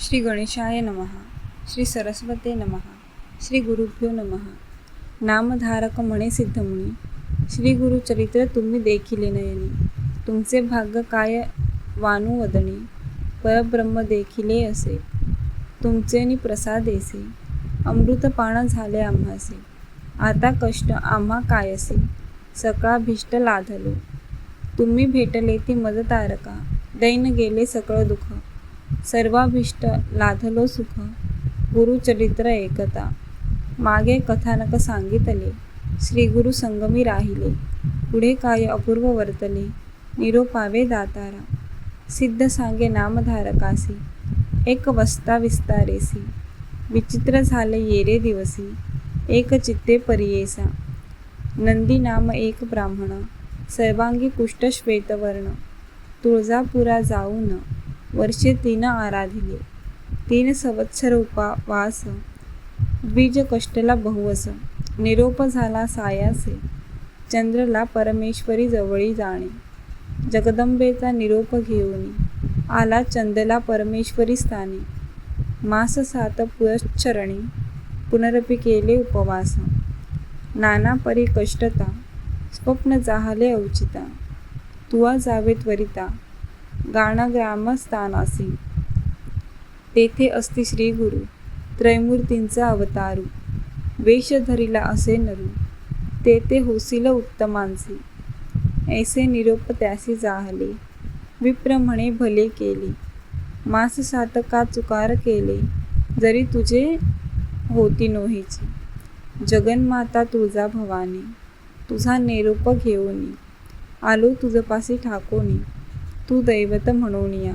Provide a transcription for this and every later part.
श्री गणेशाय नमः. श्री सरस्वते नमः. श्री गुरुभ्यो नमः. नामधारक म्हणे सिद्धमुनी श्री गुरुचरित्र तुम्ही देखिले नयनी. तुमचे भाग्य काय वानुवदने परब्रह्म देखिले असे. तुमचे नि प्रसाद अमृतपान झाले आम्हासे. आता कष्ट आम्हा कायसे. सकाळ भिष्ट लाधलो. तुम्ही भेटले ती मदतारका. दैन गेले सकळ दुःख. सर्वाभिष्ट लाधलो सुख गुरुचरित्र एकता. मागे कथानक सांगितले श्री गुरु संगमी राहिले. पुढे काय अपूर्व वर्तले? निरोपावे दातारा. सिद्ध सांगे नामधारकासी. एक वस्ता विस्तारेसी. विचित्र झाले येरे दिवसी. एक चित्ते परियेसा. नंदी नाम एक ब्राह्मण. सर्वांगी कुष्ठ श्वेतवर्ण. तुळजापुरा जाऊन वर्षे तीन आराधिले. तीन संवत्सर उपवास. द्विज कष्टला बहुवस. निरोप झाला सायासे. चंद्रला परमेश्वरी जवळी जाणे. जगदंबेचा निरोप घेऊन आला चंदला परमेश्वरी स्थाने. मास सात पुरश्चरणी. पुनरपी केले उपवास. नाना परी कष्टता. स्वप्न जाहले औचिता. तुवा जावे त्वरिता. गाणग्रामस्थान ग्रामस्थानासी तेथे असती श्री गुरु त्रैमूर्तींचा अवतारू. वेश धरिला असे नरू. तेथे होसील उत्तमांसी. ऐसे निरोप त्यासी जाहले. विप्र म्हणे भले केले. मास सातका चुकार केले. जरी तुझे होती नोहेची. जगन्माता तुळजा भवानी. तुझा निरोप घेऊनी. आलो तुझपासी ठाकोनी. तू दैवत म्हणूनिया.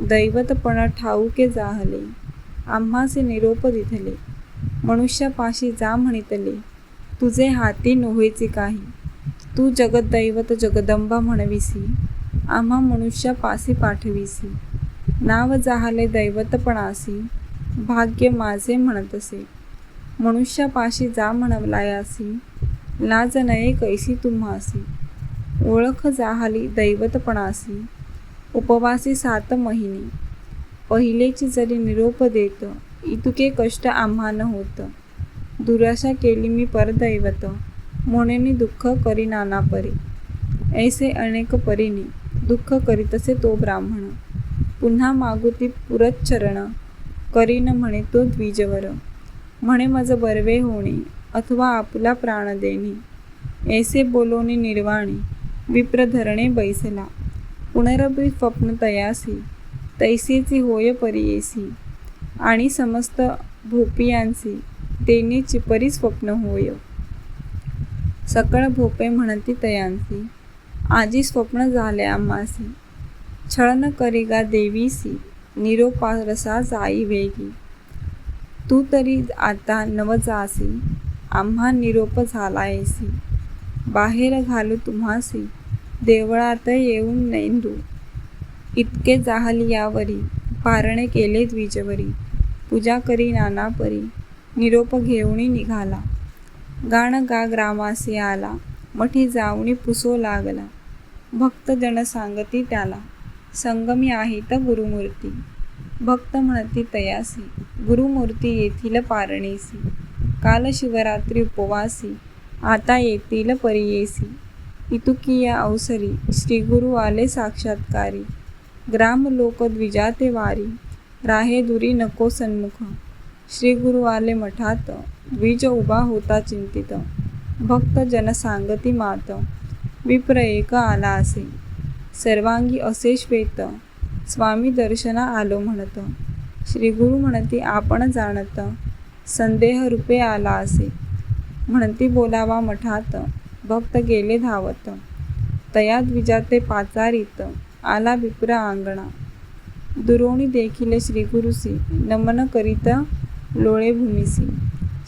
दैवतपणा ठाऊके जाहले आम्हासे निरोप दिधले मनुष्यापाशी जा म्हणितले. तुझे हाती नोहेचे काही. तू जगदैवत जगदंबा म्हणविसी. आम्हा मनुष्यापासी पाठविसी. नाव जाहले दैवतपणासी. भाग्य माझे म्हणतसे. मनुष्यापाशी जा म्हणवलायासी. लाज नये कैसी तुम्हासी. ओळख जाहली दैवतपणासी उपवासी सात महिने. पहिलेची जरी निरोप देत इतुके कष्ट आम्हा न होत. दुराशा केली मी परदैवत म्हणेनी दुःख करी नाना परी. ऐसे अनेक परीने दुःख करीतसे तो ब्राह्मण. पुन्हा मागुती पुरच्चरण करीन म्हणे तो द्विजवर. म्हणे मज बरवे होणे अथवा आपला प्राण देणे. ऐसे बोलोनी निर्वाणी विप्र धरणे बैसला. पुनरपी स्वप्न तयासी तैसेची होय परियेसी आणि समस्त भोपियांसी तेने परी स्वप्न होय. सकळ भोपे म्हणती तयांसी आजी स्वप्न झाले आम्हासी छळन करेगा देवीसी निरोपारसा जाई वेगी. तू तरी आता नवजासी आम्हा निरोप झालायसी बाहेर घालू तुम्हासी. देवळात येऊन नेंदू. इतके जाहल यावरी. पारणे केले द्विजवरी. पूजा करी नाना परी निरोप घेऊनी निघाला. गाण गा ग्रामासी आला. मठी जाऊनी पुसो लागला. भक्तजन सांगती त्याला संगमी आहे तर गुरुमूर्ती. भक्त म्हणती तयासी. गुरुमूर्ती येथील पारणेसी काल शिवरात्री उपवासी. आता येतील परियेसी इतुकिया अवसरी श्रीगुरु आले साक्षात्कारी. ग्राम लोक द्विजाते वारी. राहे दुरी नको सन्मुख. श्रीगुरु आले मठात. द्विज उभा होता चिंतित. भक्त जन सांगती मात. विप्र एक आला असे. सर्वांगी असे श्वेत. स्वामी दर्शना आलो म्हणत. श्री गुरु म्हणती आपण जाणत. संदेह रूपे आला असे. म्हणती बोलावा मठात भक्त गेले धावत. तया द्विजाते पाचारीत आला विप्र आंगणा. दुरोणी देखील श्रीगुरुसी नमन करीत लोळे भूमिसी.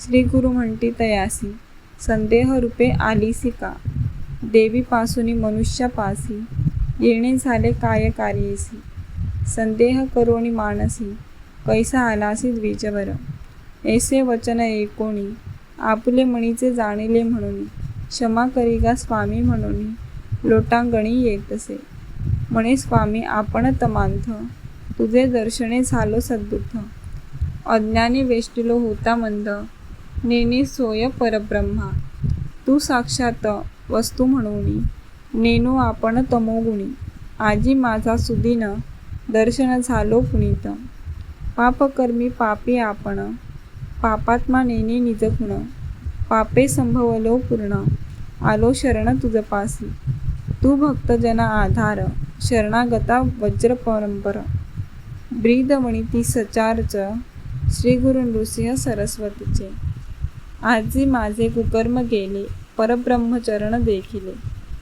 श्री गुरु म्हणती तयासी संदेह रूपे आलीसी का? देवीपासून मनुष्यापासी येणे झाले काय कार्येसी? संदेह करोणी मानसी कैसा आलासी द्विजवर? ऐसे वचन एकोणी आपुले मणीचे जाणिले म्हणून क्षमा करिगा स्वामी म्हणून लोटांगणी येतसे. म्हणे स्वामी आपण तमांथ तुझे दर्शने झालो सद्बुद्ध. अज्ञानी वेष्टिलो होता मंद नेने सोय परब्रह्मा. तू साक्षात वस्तू म्हणून नेनो आपण तमोगुणी आजी माझा सुदीन दर्शन झालो पुनीत. पापकर्मी पापी आपण पापात्मा नेने निजखुण पापे संभवलो पूर्ण. आलो शरण तुझपासी तू भक्तजन आधार. शरणागता वज्र परंपर. ब्रीदमणिती सचारच. श्री गुरु नृसिंह सरस्वतीचे. आजी माझे कुकर्म गेले. परब्रह्मचरण देखिले.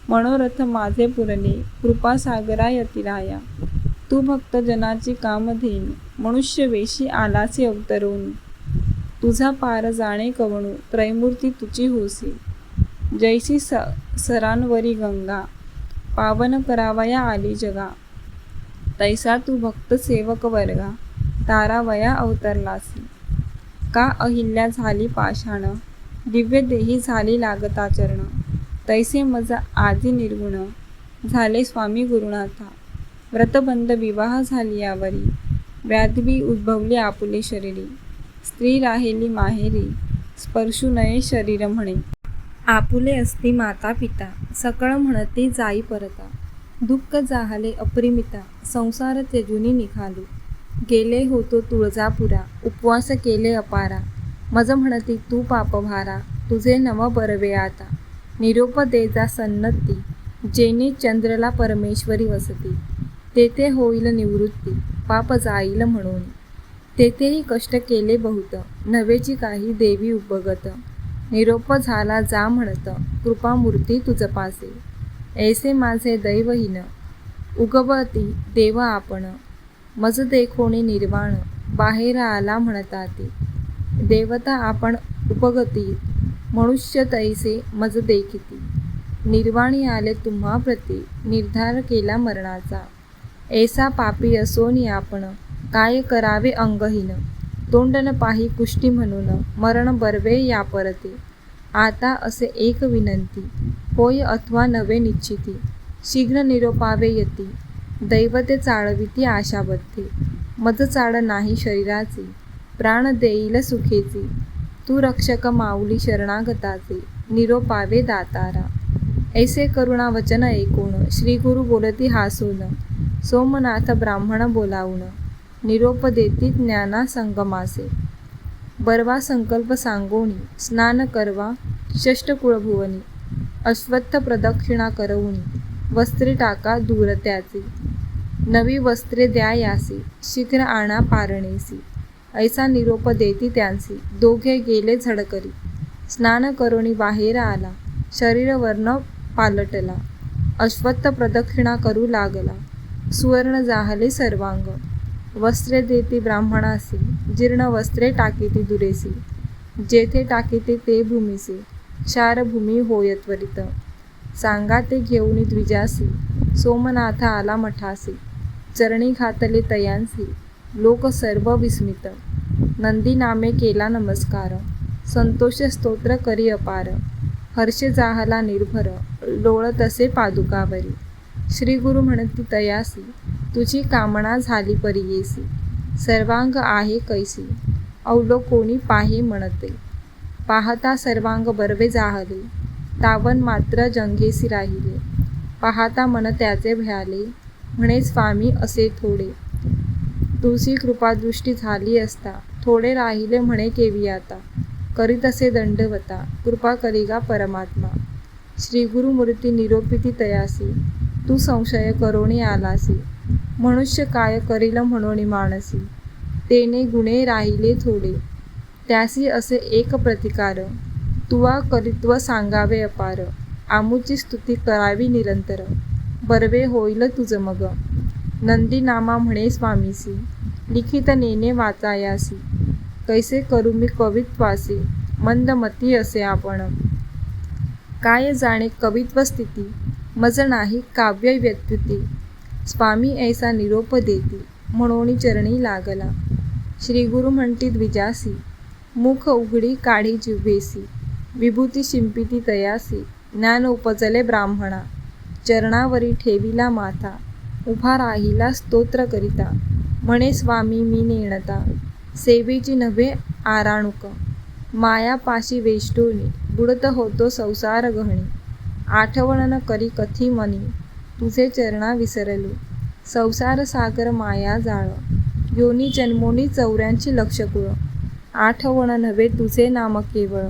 मनोरथ माझे पुरले. कृपा यतिराया तू भक्तजनाची कामधेन मनुष्य वेशी आलासी अवतरून तुझा पार जाणे कवणू त्रैमूर्ती तुची होसी. जैसी स सरांवरी गंगा पावन करावया आली जगा. तैसा तू भक्त सेवक वर्गा तारावया अवतरलासी. का अहिल्या झाली पाषाण दिव्य देही झाली लागता चरण. तैसे मज आदी निर्गुण झाले स्वामी गुरुनाथा. व्रतबंध विवाह झाली यावरी व्याधवी उद्भवली आपुले शरीरी. स्त्री राहिली माहेरी स्पर्शू नये शरीर म्हणे. आपुले असती माता पिता सकळ म्हणती जाई परता. दुःख जाहले अपरिमिता संसार त्यजुनी निघालू. गेले होतो तुळजापुरा उपवास केले अपारा. मज म्हणती तू पापभारा तुझे नव बरवे आता. निरोप दे जा सन्नती जेने चंद्रला परमेश्वरी वसती. तेथे होईल निवृत्ती पाप जाईल म्हणून. तेथेही कष्ट केले बहुत. नवेची काही देवी उपगत. निरोप झाला जा म्हणत कृपामूर्ती तुझपासे ऐसे माझे दैवहीन. उगवती देव आपण. मज देखोणी निर्वाण. बाहेर आला म्हणता ते देवता आपण उपगती. मनुष्य तैसे मज देखिती. निर्वाणी आले तुम्हा प्रती निर्धार केला मरणाचा. ऐसा पापी असोनी आपण. काय करावे अंगहीन? तोंडन पाही कुष्टी म्हणून मरण बरवे या परते. आता असे एक विनंती होय अथवा नवे निश्चिती शीघ्र निरोपावे यती. दैवते चाळविती आशाबद्धे मज चाळ नाही शरीराची प्राण देईल सुखेची. तू रक्षक माऊली शरणागताचे निरोपावे दातारा. ऐसे करुणा वचन ऐकून श्री गुरु बोलती हासून सोमनाथ ब्राह्मण बोलावून. निरोपदेती ज्ञाना संगमासे। बरवा संकल्प सांगोणी स्नान करवा षष्टकुळभुवनी अश्वत्थ प्रदक्षिणा करवणी वस्त्रे टाका दूरत्याचे नवी वस्त्रे द्या यासी शीघ्र आणा पारणेसी। ऐसा निरोप देती त्यांसी दोघे गेले झडकरी। स्नान करोणी बाहेर आला शरीर वर्ण पालटला। अश्वत्थ प्रदक्षिणा करू लागला सुवर्ण जाहले सर्वांग। वस्त्रे देती ब्राह्मणासी जीर्ण वस्त्रे टाकीती दुरेसी जेथे टाकीते ते भूमीसी क्षारभूमी होय त्वरित सांगा ते घेऊनी द्विजासी सोमनाथ आला मठासी चरणी घातले तयांसी लोक सर्व विस्मित. नंदी नामे केला नमस्कार संतोष स्तोत्र करी अपार हर्ष जाहला निर्भर लोळ तसे पादुकावरी. श्री गुरु म्हणती तयासी तुझी कामना झाली परियेसी सर्वांग आहे कैसी. अवलोकोणी पाहे म्हणते. पाहता सर्वांग बरवे जाहले. तावन मात्र जंगेसी राहिले. पाहता मन त्याचे भयाले. म्हणे स्वामी असे थोडे. तुझी कृपादृष्टी झाली असता. थोडे राहिले म्हणे केवी आता. करीत असे दंडवता. कृपा करिगा परमात्मा. श्री गुरुमूर्ती निरोपिती तयासी. तू संशय करोणी आलासी. मनुष्य काय करील म्हणून मानसी तेने गुणे राहिले थोडे. त्यासी असे एक प्रतिकार. तुवा करित्व सांगावे अपार. आमूची स्तुती करावी निरंतर. बरवे होईल तुझ मग. नंदीनामा म्हणे स्वामीसी. लिखित नेने वाचायासी. कैसे करू मी कवित्वासी? मंदमती असे आपण. काय जाणे कवित्व स्थिती? मज नाही काव्य व्यक्तिती स्वामी ऐसा निरोप देती म्हणून चरणी लागला. श्री गुरु म्हणती द्विजासी मुख उघडी काढी जिव्हेसी विभूती शिंपिती तयासी ज्ञान उपजले ब्राह्मणा चरणावरी ठेविला माथा उभा राहिला स्तोत्र करिता. म्हणे स्वामी मी नेणता सेवेची नव्हे आराणुक मायापाशी वेष्टोनी बुडत होतो संसार गहणी आठवण न करी कथी मनी तुझे चरणा विसरलो. संसार सागर माया जाळ. योनी जन्मोनी चौऱ्यांची लक्षकुळ आठवण नव्हे तुझे नाम केवळ.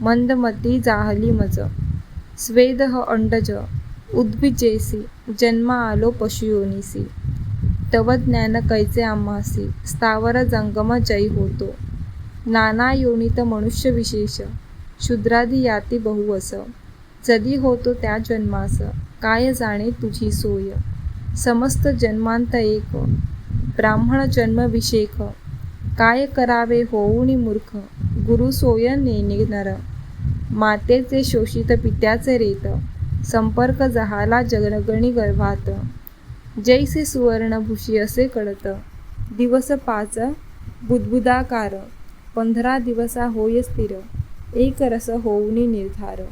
मंदमती जाहली मज. स्वेदह अंडज. उद्भिजेसी जन्म आलो पशुयोनीसी. तव ज्ञान कैचे आम्हासी. स्थावर जंगम जय होतो. नाना योनीत मनुष्य विशेष. शूद्रादी याती बहुवस. जदी होतो त्या जन्मास. काय जाणे तुझी सोय? समस्त जन्मांत एक ब्राह्मण जन्मविषेक काय करावे होऊनी मूर्ख? गुरु सोय नेने नर मातेचे शोषित पित्याचे रेत संपर्क जहाला जगणगणी गर्भात. जैसे सुवर्णभूषी असे कळत दिवस पाच बुदबुदाकार पंधरा दिवसा होय स्थिर एक रस होऊनी निर्धार.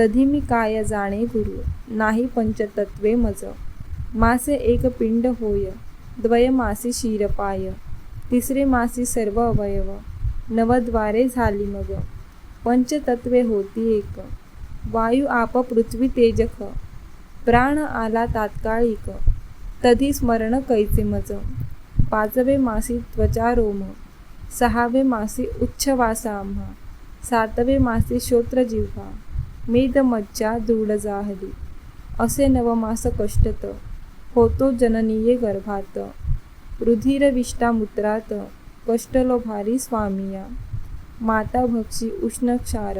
तधी मी काय जाणे गुरु नाही पंचतत्वे मज. मासे एक पिंड होय द्वय मासी शिरपाय. तिसरे मासी सर्व अवयव नवद्वारे झाली मग. पंचतत्वे होती एक. वायू आप पृथ्वी तेजख. प्राण आला तात्काळिक. तधी स्मरण कैचे मज. पाचवे मासी त्वचा रोम सहावे मासी उच्छवासा आम्हा सातवे मासी श्रोत्र जिव्हा मेद मज्जा दृढ जाहली असे नवमास कष्टत. होतो जननीय गर्भात. रुधिर विष्टा मूत्रात कष्टलो भारी स्वामिया. माता भक्षी उष्ण क्षार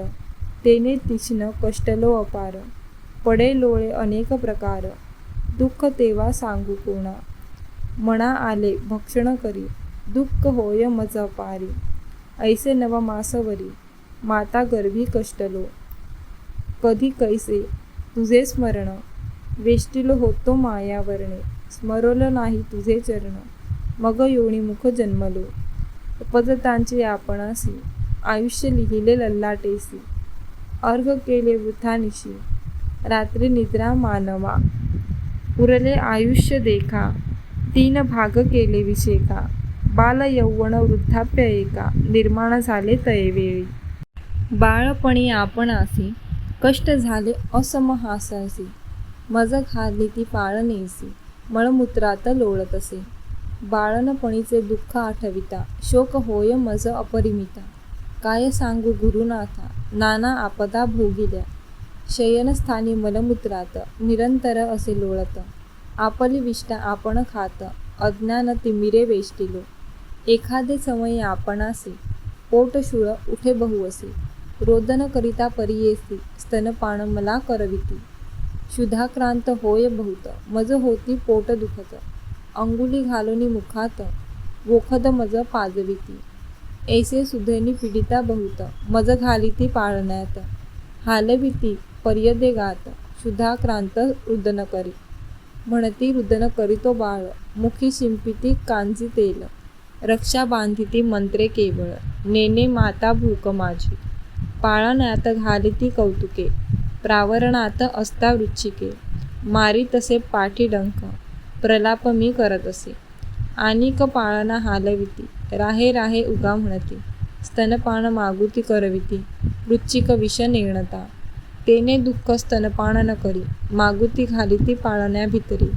तेने तीक्ष्ण कष्टलो अपार. पडे लोळे अनेक प्रकार. दुःख तेव्हा सांगू कोणा. मना आले भक्षण करी. दुःख होय मज पारी. ऐसे नवमासवरी माता गर्भी कष्टलो. कधी कैसे? तुझे स्मरण. वेष्टिलो होतो मायावरणे. स्मरल नाही तुझे चरण. मग योनिमुख जन्मलो. उपजतांचे आपणासी. आयुष्य लिहिले लल्लाटेसी. अर्घ केले वृथानिशी. रात्री निद्रा मानवा. उरले आयुष्य देखा. तीन भाग केले विषेका बाल यौवन वृद्धाप्य एका. निर्माण झाले तयवेळी बाळपणी आपणासी कष्ट झाले असमहासासी मज हारली ती पाळणेसी मळमूत्रात लोळत असे. बाळणपणीचे दुःख आठविता. शोक होय मज अपरिमिता. काय सांगू गुरुनाथा? नाना आपदा भोगिल्या. शयनस्थानी मलमूत्रात निरंतर असे लोळत. आपली विष्टा आपण खात. अज्ञान तिमिरे वेष्टिलो. एखादे समयी आपणासे. पोटशुळ उठे बहु असे. रोदन करिता परियेसी स्तनपान मला करविती. क्षुधाक्रांत होय बहुत मज होती पोट दुखत. अंगुली घालोनी मुखात वोखद मज पाजविती. ऐसे सुधेनी पीडिता बहुत मज घालिती पाळण्यात. हालविती पर्यदे गात क्षुधाक्रांत रुदन करी म्हणती रुदन करीतो बाळ मुखी शिंपिती कांजी तेल रक्षा बांधिती मंत्रे केवळ. नेने माता भूक माझी. पाळण्यात घालिती कौतुके प्रावरणात असता वृच्छिके. मारी तसे पाठी डंक प्रलाप मी करत असे. आणिक पाळणा हालविती राहे राहे उगा म्हणती. स्तनपान मागुती करविती वृच्छिक विष नेणता. तेने दुःख स्तनपान न करी मागुती घालिती पाळण्या भितरी.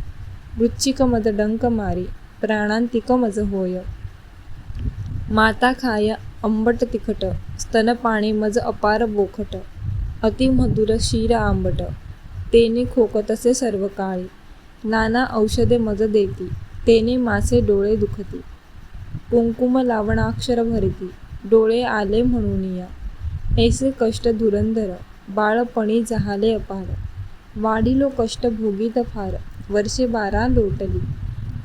वृच्छिक मज डंक मारी प्राणांतिक मज होय. माता खाय आंबट तिखट स्तनपाने मज अपार बोखट अति मधुर क्षीर आंबट. तेने खोकतसे सर्व काळी. नाना औषधे मज देती. तेने मासे डोळे दुखती. कुंकुम लावणाक्षर भरती. डोळे आले म्हणून या. ऐसे कष्ट धुरंधर बाळपणी जहाले अपार. वाढिलो कष्ट भोगीत फार वर्षे बारा लोटली.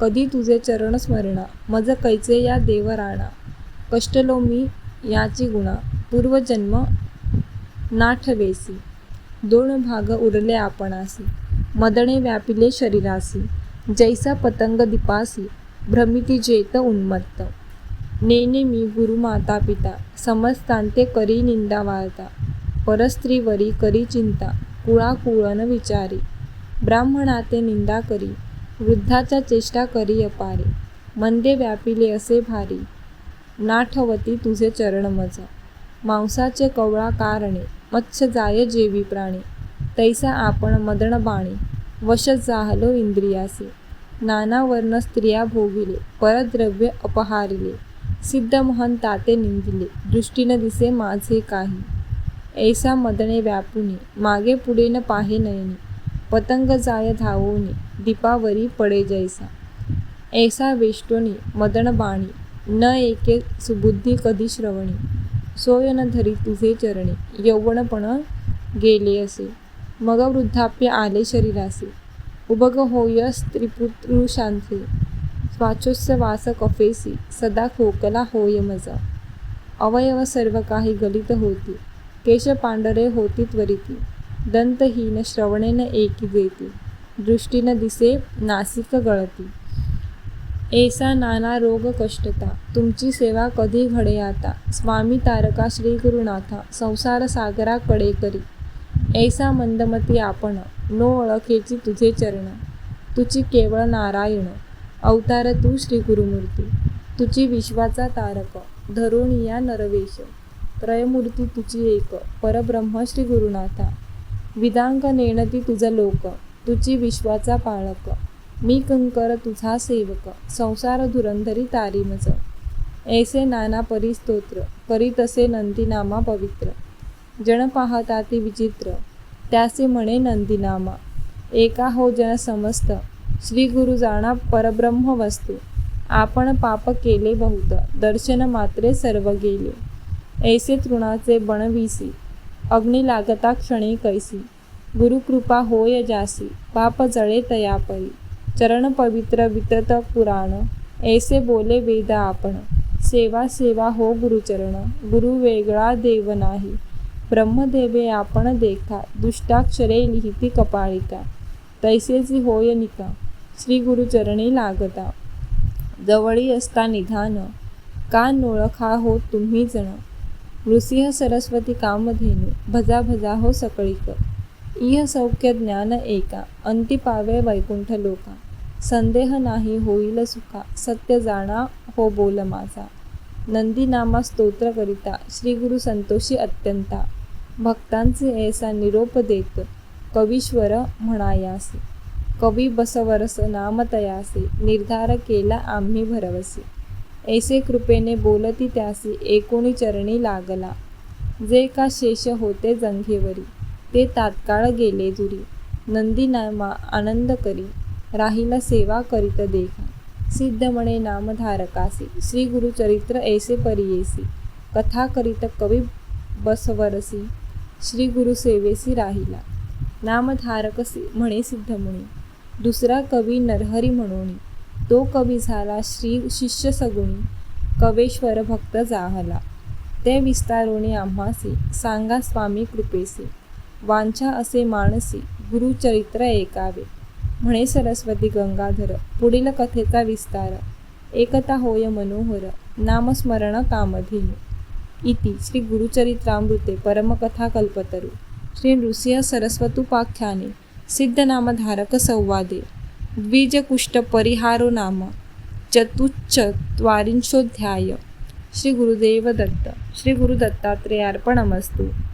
कधी तुझे चरण स्मरणा मज कैचे या देवराणा. कष्टलो मी याची गुणा पूर्वजन्म नाठवेसी. दोन भाग उरले आपणासी. मदणे व्यापिले शरीरासी. जैसा पतंग दिपासी भ्रमिती जेत उन्मत्त. नेने मी गुरु माता पिता समस्तांते करी निंदा वाळता. परस्त्रीवरी करी चिंता कुळाकुळन विचारी. ब्राह्मणाते निंदा करी वृद्धाच्या चेष्टा करी अपारे. मंदे व्यापिले असे भारी. नाठवती तुझे चरण मज. मांसाचे कवळा कारणे मत्स्य जाय जेवी प्राणी. तैसा आपण मदन बाणी वश जाहलो इंद्रियासी. नाना वर्ण स्त्रिया भोगिले परद्रव्य अपहारिले. सिद्ध महन ताते निंदिले दृष्टीनं दिसे माझे काही. ऐसा मदने व्यापुनी मागे पुढे न पाहे नयनी. पतंग जाय धावोनी दीपावरी पडे जैसा. ऐसा वेष्टोनी मदन बाणी न एके सुबुद्धी कधी श्रवणी. सोय न धरी तुझे चरणी. यौवनपण गेले असे. मग वृद्धाप्य आले शरीरासे. उभग होय स्त्रीपुत्रुषांचे स्वाचोत्सवास कफेसी. सदा खोकला होय मजा. अवयव सर्व काही गलित होती. केश पांढरे होती त्वरिती. दंतहीन श्रवणेन एकी देती दृष्टीनं दिसे नासिक गळती. ऐसा नाना रोग कष्टता तुमची सेवा कधी घडे आता स्वामी तारका श्री गुरुनाथा संसार सागरा कडे करी ऐसा मंदमती आपण नो ओळखेची तुझे चरण. तुझी केवळ नारायण अवतार तू श्री गुरुमूर्ती. तुझी विश्वाचा तारक धरून या नरवेश. त्रयमूर्ती तुझी एक परब्रह्म श्री गुरुनाथा. विदांक नेणती तुझं लोक तुझी विश्वाचा पाळक. मी कंकर तुझा सेवक संसार धुरंधरी तारीमच ऐसे नाना परिस्तोत्र करीत नंदीनामा पवित्र. जन पाहता ती विचित्र त्यासे म्हणे नंदीनामा. एका हो जन समस्त श्री गुरु जाणा परब्रह्म वस्तू. आपण पाप केले बहुत दर्शन मात्रे सर्व गेले. ऐसे तृणाचे बनविसी अग्नी लागता क्षणी कैसी. गुरुकृपा होय जासी पाप जळे तयापरी चरण पवित्र वितत पुराण ऐसे बोले वेद आपण. सेवा सेवा हो गुरुचरण गुरु वेगळा देव नाही. ब्रह्मदेवे आपण देखा दुष्टाक्षरे लिहिती कपाळिका. तैसेची होय निका श्री गुरुचरणी लागता. जवळी असता निधान का नोळखा हो तुम्ही जण. नृसिंह सरस्वती कामधेनू भजा भजा हो सकळीक. इह सौख्य ज्ञान एका अंतिपावे वैकुंठ लोका. संदेह नाही होईल सुखा सत्य जाणा हो बोल माझा. नंदीनामा स्तोत्र करिता श्री गुरु संतोषी अत्यंता. भक्तांचे ऐसा निरोप देत कवीश्वर म्हणायासी. कवी बसवरस नामतयासी निर्धार केला आम्ही भरवसी. ऐसे कृपेने बोलती त्यासी एकोणी चरणी लागला. जे का शेष होते जंघेवरी ते तात्काळ गेले दुरी. नंदीनामा आनंद करी. राहिला सेवा करीत देखा सिद्ध म्हणे नामधारकासी. श्री गुरुचरित्र ऐसे परियेसी. कथा करीत कवी बसवरसी. श्री गुरुसेवेसी राहिला. नामधारकसी म्हणे सिद्धमुनी दुसरा कवी नरहरी म्हणून. तो कवी झाला श्री शिष्य सगुणी. कवेश्वर भक्त जाहला. ते विस्तारोणी आम्हासी. सांगा स्वामी कृपेसी. वांछा असे मानसी. गुरुचरित्र ऐकावे. म्हणे सरस्वती गंगाधर पुढील कथेचा विस्तार. एकता होय मनोहर नामस्मरण कामधेनु. इति श्री गुरुचरित्रामृते परमकथा कल्पतरु. श्री नृसिंह सरस्वतुपाख्याने सिद्धनामधारक संवादे. द्विजकुष्ठपरिहारो नाम चतुश्चत्वारिंशोऽध्याय. श्री गुरुदेव दत्त. श्री गुरुदत्तात्रेयार्पणमस्तु